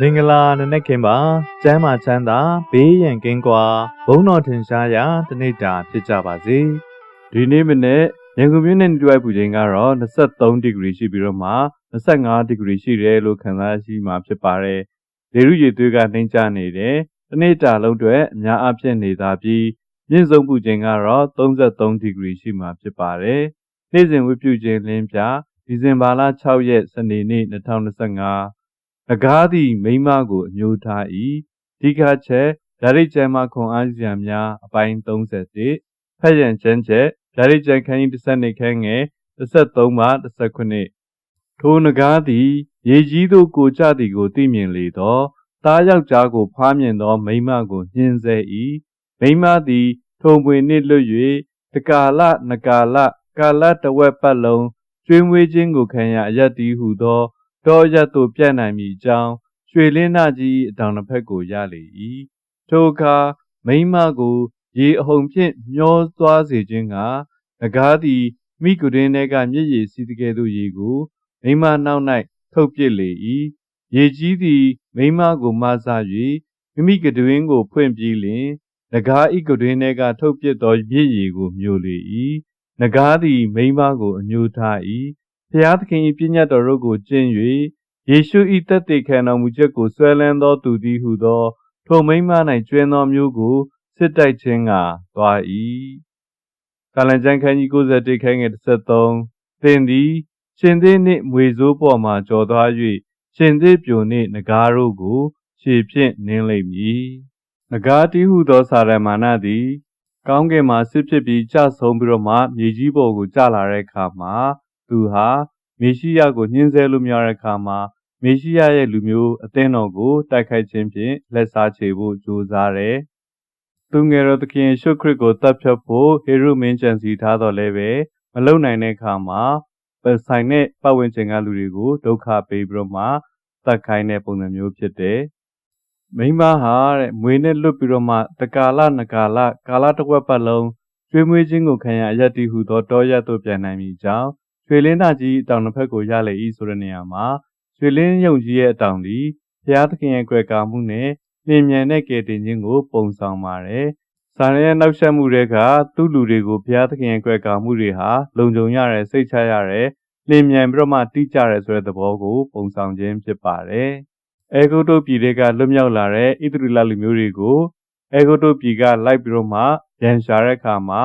မင်္ဂလာနနက်ခင်းပါကျမ်းမာချမ်းသာဘေးရန်ကင်းကွာဘုန်းတော်ထင်ရှားရာတနေ့တာဖြစ်ကြပါစေဒီနေ့မနေ့ရန်ကုန်မြို့နယ်တွဲပူချိန်ကတော့23ဒီဂရီရှိပြီးတော့မှ25ဒီဂရီရှိတယ်လို့ခန့်မှန်းရှိမှာဖြစ်ပါတယ်လေရုရည်သွေးကနှိမ့်ချနေတယ်တနေ့တာလုံးတွေအများအပြားနေသာပြီးမြင့်ဆုံးပူချိန်ကတော့33ဒီဂရီရှိမှာဖြစ်ပါတယ်နေ့စဉ်ဝတ်ပြုခြင်းလင်းပြဒီဇင်ဘာလ6ရက်စနေနေ့2025 နဂါးသည့်မိန်းမကိုအမျိုးထား၏ဒီကချက်ဓာရိကျမ်းမှခွန်အားစရာများအပိုင်း31ဖက်ရန်ကျမ်းချက်ဓာရိကျမ်းခန်းကြီး12ခန်းငယ်33မှ19ထိုနဂါးသည်ရေကြီးသို့ကိုကြသည်ကိုသိမြင်လေသောသားယောက်ျားကိုဖားမြင်သော မိန်းမကိုညှင်းဆဲ၏မိန်းမသည် ထုံပွေနှင့်လွတ်၍တကာလနကာလကာလတဝက်ပတ်လုံးကျွေးမွေးခြင်းကိုခံရအယက်တီဟုသော တောရက်သို့ပြန့်နိုင်မည်အကြောင်းရွှေလင်းနာကြီးအတောင်တစ်ဖက်ကိုရလေ၏ထိုအခါမိန်းမကိုရေအဟုန်ဖြင့်မျောသွားစေခြင်းကငကားသည်မိကုရင်းထဲကမြစ်ရည်စီးကဲ့သို့ရေကိုမိန်းမနောက်၌ထုတ်ပစ်လေ၏ရေကြီးသည်မိန်းမကိုမဆ၍မိမိကတွင်ကိုဖွင့်ပြီးလျှင်ငကားဤကတွင်ထဲကထုတ်ပစ်သောမြစ်ရည်ကိုမျိုးလေ၏ငကားသည်မိန်းမကိုအညှိုးထား၏ ဖျားသခင်၏ပြည့်ညတ်တော်တို့ကိုကျင့်၍ယေရှု၏တက်တေခံတော်မူချက်ကိုဆွဲလန်းသောသူသည်ဟုသော ထိုမိမ၌ကျွင်းသောမျိုးကိုစစ်တိုက်ခြင်းကသွား၏ကာလန်ကျမ်းခန်းကြီး91ခန်းငယ်33သင်သည်ရှင်သေးနှင့်မွေစိုးပေါ်မှကြော်သွား၍ရှင်သေးပြိုနှင့်ငကားတို့ကိုခြေဖြင့်နင်းလိမ့်မည်ငကားတီးဟုသောစာရမဏသည်ကောင်းကင်မှာစစ်ဖြစ်ပြီးကြဆုံးပြီးတော့မှမြေကြီးပေါ်ကိုကျလာတဲ့အခါမှာ သူဟာမေရှိယကိုညှင်းဆဲလို့မရတဲ့အခါမှာမေရှိယရဲ့လူမျိုးအသင်းတော်ကိုတိုက်ခိုက်ခြင်းဖြင့်လက်စားချေဖို့ကြိုးစားတယ်။သူငယ်တော်သခင်ရှုခရစ်ကိုတတ်ဖြတ်ဖို့ဟေရုမင်းကြံစီထားတော်လည်းပဲမလုံနိုင်တဲ့အခါမှာပဆိုင်တဲ့ပတ်ဝန်းကျင်ကလူတွေကိုဒုက္ခပေးပြီးတော့မှတတ်ခိုင်းတဲ့ပုံစံမျိုးဖြစ်တယ်။မိန်းမဟာတဲ့မွေနဲ့လွတ်ပြီးတော့မှတကာလနကာလကာလတစ်ဝက်ပတ်လုံးကျွေးမွေးခြင်းကိုခံရအယက်တီဟုသောတောရက်သို့ပြန်နိုင်မိကြောင်း ရွှေလင်းသားကြီးအတောင်တစ်ဖက်ကိုရလေ၏ဆိုတဲ့နေရာမှာရွှေလင်းယုံကြီးရဲ့အတောင်သည်ဘုရားသခင်ရဲ့ကြွယ်ကာမှုနဲ့လျင်မြန်တဲ့ကယ်တင်ခြင်းကိုပုံဆောင်ပါတယ်။စာရရဲ့နောက်ဆက်မှုတွေကသူ့လူတွေကိုဘုရားသခင်ရဲ့ကြွယ်ကာမှုတွေဟာလုံခြုံရတယ်စိတ်ချရတယ်လျင်မြန်ပြီးတော့မှတိကျတယ်ဆိုတဲ့သဘောကိုပုံဆောင်ခြင်းဖြစ်ပါတယ်။အေဂုတုပြည်တွေကလွတ်မြောက်လာတဲ့ဣသရေလလူမျိုးတွေကိုအေဂုတုပြည်ကလိုက်ပြီးတော့မှရန်ရှာတဲ့အခါမှာ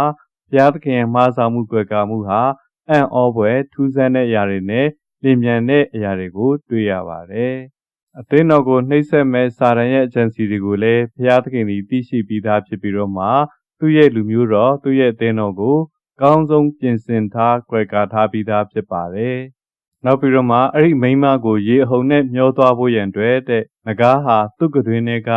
ဘုရားသခင်ရဲ့မှားဆောင်မှုကြွယ်ကာမှုဟာ အံ့ဩဖွယ်ထူးဆန်းတဲ့အရာတွေနဲ့လျင်မြန်တဲ့အရာတွေကိုတွေ့ရပါတယ်။အသင်းတော်ကိုနှိမ့်ဆက်မဲ့စာရန်ရဲ့အကြံစီတွေကိုလည်းဘုရားသခင်သည်သိရှိပြီးသားဖြစ်ပြီးတော့မှသူ့ရဲ့လူမျိုးတော်သူ့ရဲ့အသင်းတော်ကိုကောင်းဆုံးပြင်ဆင်ထားကြွယ်ကာထားပြီးသားဖြစ်ပါတယ်။နောက်ပြီးတော့မှအဲ့ဒီမိန်းမကိုရေအဟုန်နဲ့မျောသွားဖို့ရန်အတွက်တဲ့ငကားဟာသူ့ကတွင်တွေက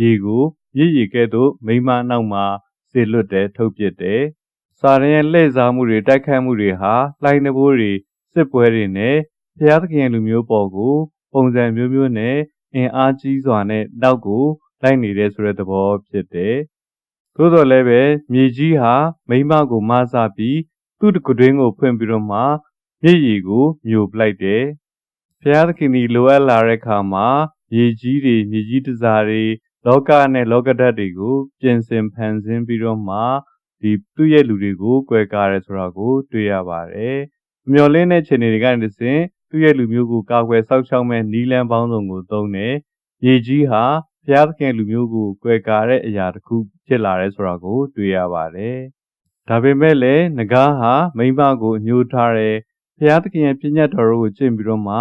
ရေကိုရည်ရည်ကဲ့သို့မိန်းမနောက်မှာစေလွတ်တဲ့ထုတ်ပစ်တယ်။ စာရန်ရဲ့လှည့်စားမှုတွေတိုက်ခတ်မှုတွေဟာလှိုင်းနှဘိုးတွေစစ်ပွဲတွေနဲ့ဘုရားသခင်လူမျိုးပေါ်ကိုပုံစံမျိုးမျိုးနဲ့အင်အားကြီးစွာနဲ့နောက်ကိုလိုက်နေတဲ့ဆိုတဲ့သဘောဖြစ်တယ်။သို့တော်လည်းပဲမြေကြီးဟာမိမကိုမဆပြီးသူ့တကွတွင်းကိုဖွင့်ပြီးတော့မှမြည်ရည်ကိုမြို့ပလိုက်တယ်။ဘုရားသခင်ဒီလိုအပ်လာတဲ့အခါမှာမြေကြီးတွေမြေကြီးတစားတွေလောကနဲ့လောကဓာတ်တွေကိုပြင်ဆင်ဖန်ဆင်းပြီးတော့မှ ဒီသူ့ရဲ့လူတွေကိုကြွယ်ကားရဲဆိုတာကိုတွေ့ရပါတယ်။မျော်လင့်တဲ့ခြေနေတွေကနေတစ်ဆင့်သူ့ရဲ့လူမျိုးကိုကာကွယ်စောင့်ရှောက်မဲ့နီးလန်းပေါင်းစုံကိုသုံးတယ်။မြေကြီးဟာဘုရားသခင်လူမျိုးကိုကြွယ်ကာတဲ့အရာတစ်ခုဖြစ်လာတယ်ဆိုတာကိုတွေ့ရပါတယ်။ဒါပေမဲ့လည်းငကားဟာမိမကိုအညှိုးထားတယ်။ဘုရားသခင်ရဲ့ပြည့်ညတ်တော်ကိုကျင့်ပြီးတော့မှ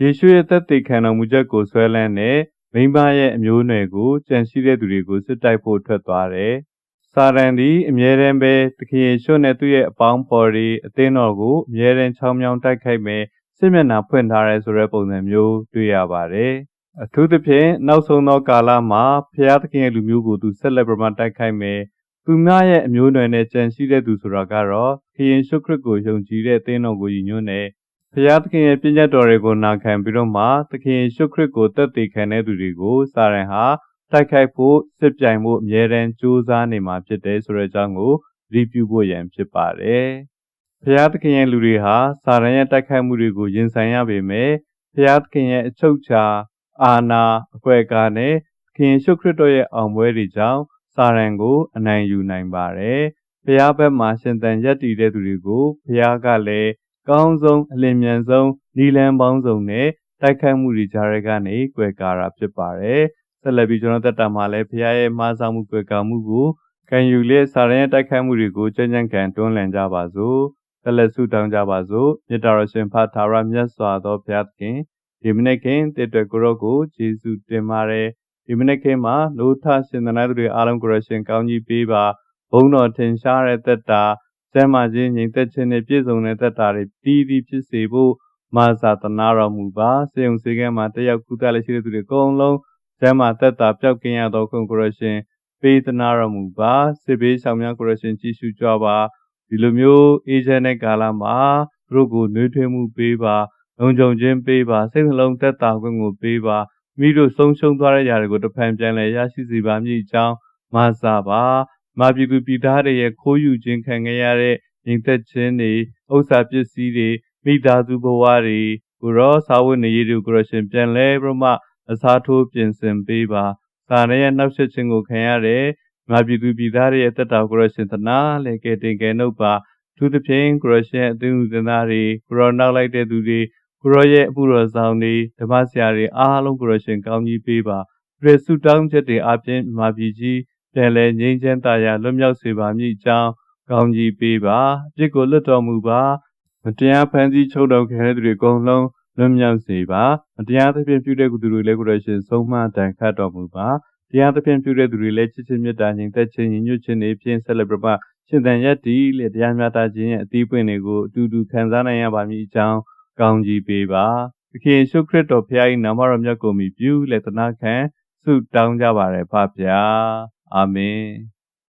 ယေရှုရဲ့သက်သေခံတော်မူချက်ကိုဆွဲလန်းတဲ့မိမရဲ့အမျိုးအနွယ်ကိုကြံရှိတဲ့သူတွေကိုစစ်တိုက်ဖို့ထွက်သွားတယ်။ စာရန်သည်အမြဲတမ်းပဲသခင်ယေရှုနဲ့သူ့ရဲ့အပေါင်းဖော်တွေအသင်းတော်ကိုအမြဲတမ်းချောင်းမြောင်းတိုက်ခိုက်မယ်စစ်မျက်နှာဖွင့်ထားရဲဆိုတဲ့ပုံစံမျိုးတွေ့ရပါတယ်။အထူးသဖြင့်နောက်ဆုံးသောကာလမှာဖျားသခင်ရဲ့လူမျိုးကိုသူဆက်လက်ပြမတိုက်ခိုက်မယ်။သူများရဲ့အမျိုးနွယ်နဲ့ကြံရှိတဲ့သူဆိုတာကတော့ခရင်ရှုခရစ်ကိုယုံကြည်တဲ့သင်းတော်ကိုယဉ်ညွှန်းတဲ့ဖျားသခင်ရဲ့ပြည့်ညတ်တော်တွေကိုနာခံပြီးတော့မှသခင်ရှုခရစ်ကိုတက်တည်ခံတဲ့သူတွေကိုစာရန်ဟာ တိုက်ခိုက်ဖို့စစ်ပြိုင်ဖို့အမြဲတမ်းကြိုးစားနေမှာဖြစ်တယ်ဆိုတဲ့အကြောင်းကိုရီပြူဖို့ရန်ဖြစ်ပါတယ်။ဖျားသခင်ရဲ့လူတွေဟာစာရန်ရဲ့တိုက်ခိုက်မှုတွေကိုရင်ဆိုင်ရပေမဲ့ဖျားသခင်ရဲ့အချုပ်ချာအာနာအကွယ်ကားနဲ့သခင်ယေရှုခရစ်တော်ရဲ့အောင်ပွဲတွေကြောင့်စာရန်ကိုအနိုင်ယူနိုင်ပါတယ်။ဖျားဘက်မှာရှင်သန်ရက်တည်တဲ့သူတွေကိုဖျားကလည်းကောင်းဆုံးအလင်းမြန်ဆုံးနီလန်ပေါင်းစုံနဲ့တိုက်ခိုက်မှုတွေကြားထဲကနေကွယ်ကာတာဖြစ်ပါတယ်။ ဆက်လက်ပြီးကျွန်တော်တက်တာမှာလည်းဖျားရဲ့မားဆောင်မှုကွယ်ကာမှုကိုခံယူလျက်စာရန်ရဲ့တိုက်ခိုက်မှုတွေကိုကြံ့ကြံ့ခံတွန်းလှန်ကြပါစို့။ဆက်လက်ဆုတောင်းကြပါစို့။မြတ်တော်ရှင်ဖတ်ထာဝရမြတ်စွာသောဘုရားသခင်ဒီမနေ့ခင်တည်တဲ့ကိုရောကိုယေရှုတင်ပါတယ်ဒီမနေ့ခင်မှာလို့ထရှင်သနာသူတွေအားလုံးကိုရရှင်ကောင်းကြီးပေးပါဘုန်းတော်ထင်ရှားတဲ့သက်တာစမ်းမခြင်းငြိမ်သက်ခြင်းနဲ့ပြည့်စုံတဲ့သက်တာတွေပြီးပြီးဖြစ်စေဖို့မာသာတနာတော်မူပါစေုံစေကဲမှာတယောက်ကုသလည်းရှိတဲ့သူတွေအကုန်လုံး စမ်းမသက်တာပျောက်ကင်းရသောခွင့်ကိုရရှင်ပေးသနာတော်မူပါစစ်ဘေးဆောင်များကိုရရှင်ကြည်ရှုကြပါဒီလိုမျိုးအေဂျင့်တဲ့ကာလမှာသူတို့ကိုနှွေးထွေးမှုပေးပါလုံခြုံခြင်းပေးပါစိတ်နှလုံးသက်သာခွင့်ကိုပေးပါမိတို့ဆုံးရှုံးသွားတဲ့ຢာတွေကိုတစ်ဖန်ပြန်လည်ရရှိစေပါမည်အကြောင်းမာစာပါမာပြည်သူပြည်သားတွေရဲ့ခိုးယူခြင်းခံခဲ့ရတဲ့ညီသက်ခြင်းတွေဥစ္စာပစ္စည်းတွေမိသားစုဘဝတွေကိုရောစာဝတ်နေရေးတွေကိုရောရှင်ပြန်လဲပြမ အစားထိုးပြင်ဆင်ပေးပါစာရရဲ့နောက်ဆက်ခြင်းကိုခံရတဲ့မာပြည်သူပြည်သားတွေရဲ့တက်တာကိုရောရှင်သနာလေကဲတင်ကဲနှုတ်ပါသူသဖြင့်ကိုရရှင်အသင်းဥဒနာတွေကိုရောနောက်လိုက်တဲ့သူတွေကိုရောရဲ့အမှုတော်ဆောင်တွေဓမ္မဆရာတွေအားလုံးကိုရောရှင်ကောင်းကြီးပေးပါရေစုတောင်းချက်တွေအပြင်မာပြည်ကြီးပြန်လဲငြိမ်းချမ်းသာယာလွတ်မြောက်စေပါမည်အကြောင်းကောင်းကြီးပေးပါအပြစ်ကိုလွတ်တော်မူပါမတရားဖန်ဆီးချုပ်တော်ခဲ့တဲ့သူတွေအကုန်လုံး လွတ်မြောက်စေပါမတရားသဖြင့်ပြုတဲ့သူတွေလည်းကိုရရှင်ဆုံးမတန်ခတ်တော်မူပါတရားသဖြင့်ပြုတဲ့သူတွေလည်းချစ်ချင်းမေတ္တာညီသက်ချင်းညီညွတ်ခြင်းတွေဖြင့်ဆက်လက်ပြပရှင်သန်ရက်တည်လေတရားမျှတခြင်းရဲ့အသီးပွင့်တွေကိုအတူတူခံစားနိုင်ရပါမည်အကြောင်းကောင်းကြီးပေးပါသခင်ယေရှုခရစ်တော်ဖခင်၏နာမတော်မြတ်ကိုမြည်ပြုလက်သနာခံဆုတောင်းကြပါရယ်ဖပါအာမင်